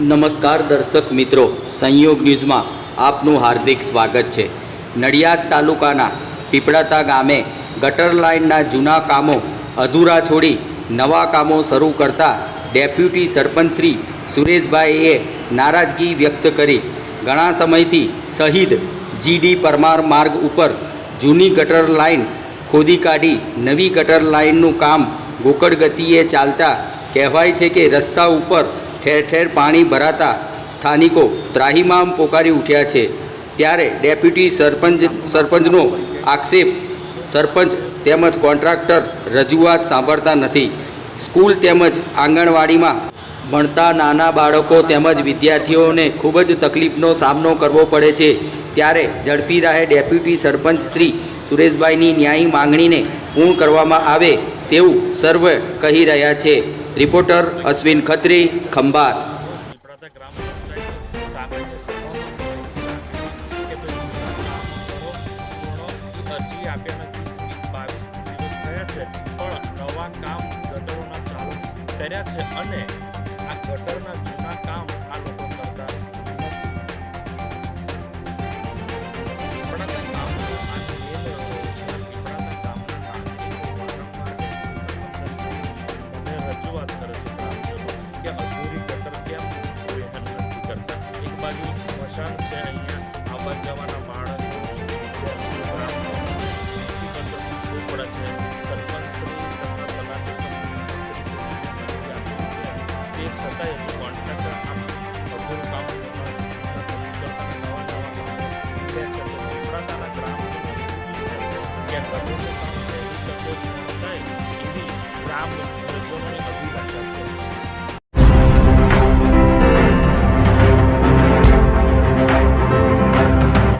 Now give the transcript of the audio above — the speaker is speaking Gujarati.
નમસ્કાર દર્શક મિત્રો, સંયોગ ન્યૂઝમાં આપનું હાર્દિક સ્વાગત છે. નડિયાદ તાલુકાના પીપળાતા ગામે ગટર લાઇનના જૂના કામો અધૂરા છોડી નવા કામો શરૂ કરતા ડેપ્યુટી સરપંચ શ્રી સુરેશભાઈએ નારાજગી વ્યક્ત કરી. ઘણા સમયથી શહીદ જીડી પરમાર માર્ગ ઉપર જૂની ગટર લાઇન ખોદી કાઢી નવી ગટર લાઇનનું કામ ગોકળ ગતિએ ચાલતા કહેવાય છે કે રસ્તા ઉપર ઠેર ઠેર પાણી ભરાતા સ્થાનિકો ત્રાહિમામ પોકારી ઉઠ્યા છે. ત્યારે ડેપ્યુટી સરપંચ સરપંચનો આક્ષેપ, સરપંચ તેમજ કોન્ટ્રાક્ટર રજૂઆત સાંભળતા નથી. સ્કૂલ તેમજ આંગણવાડીમાં ભણતા નાના બાળકો તેમજ વિદ્યાર્થીઓને ખૂબ જ તકલીફનો સામનો કરવો પડે છે. ત્યારે ઝડપી રાહે ડેપ્યુટી સરપંચ શ્રી સુરેશભાઈની ન્યાયી માંગણીને પૂર્ણ કરવામાં આવે. તેવું સર્વે કહી રહ્યા છે. રિપોર્ટર અશ્વિન ખત્રી ખંભાત. કર્યા છે અને આ જે બાજુ સ્મશાન છે અહીંયા. આવવા જવાના ભોગવવું પડે છે. સરપંચ તે છતાંય હજુ કોન્ટ્રાક્ટર અધૂરું કામ ગ્રામ રજોની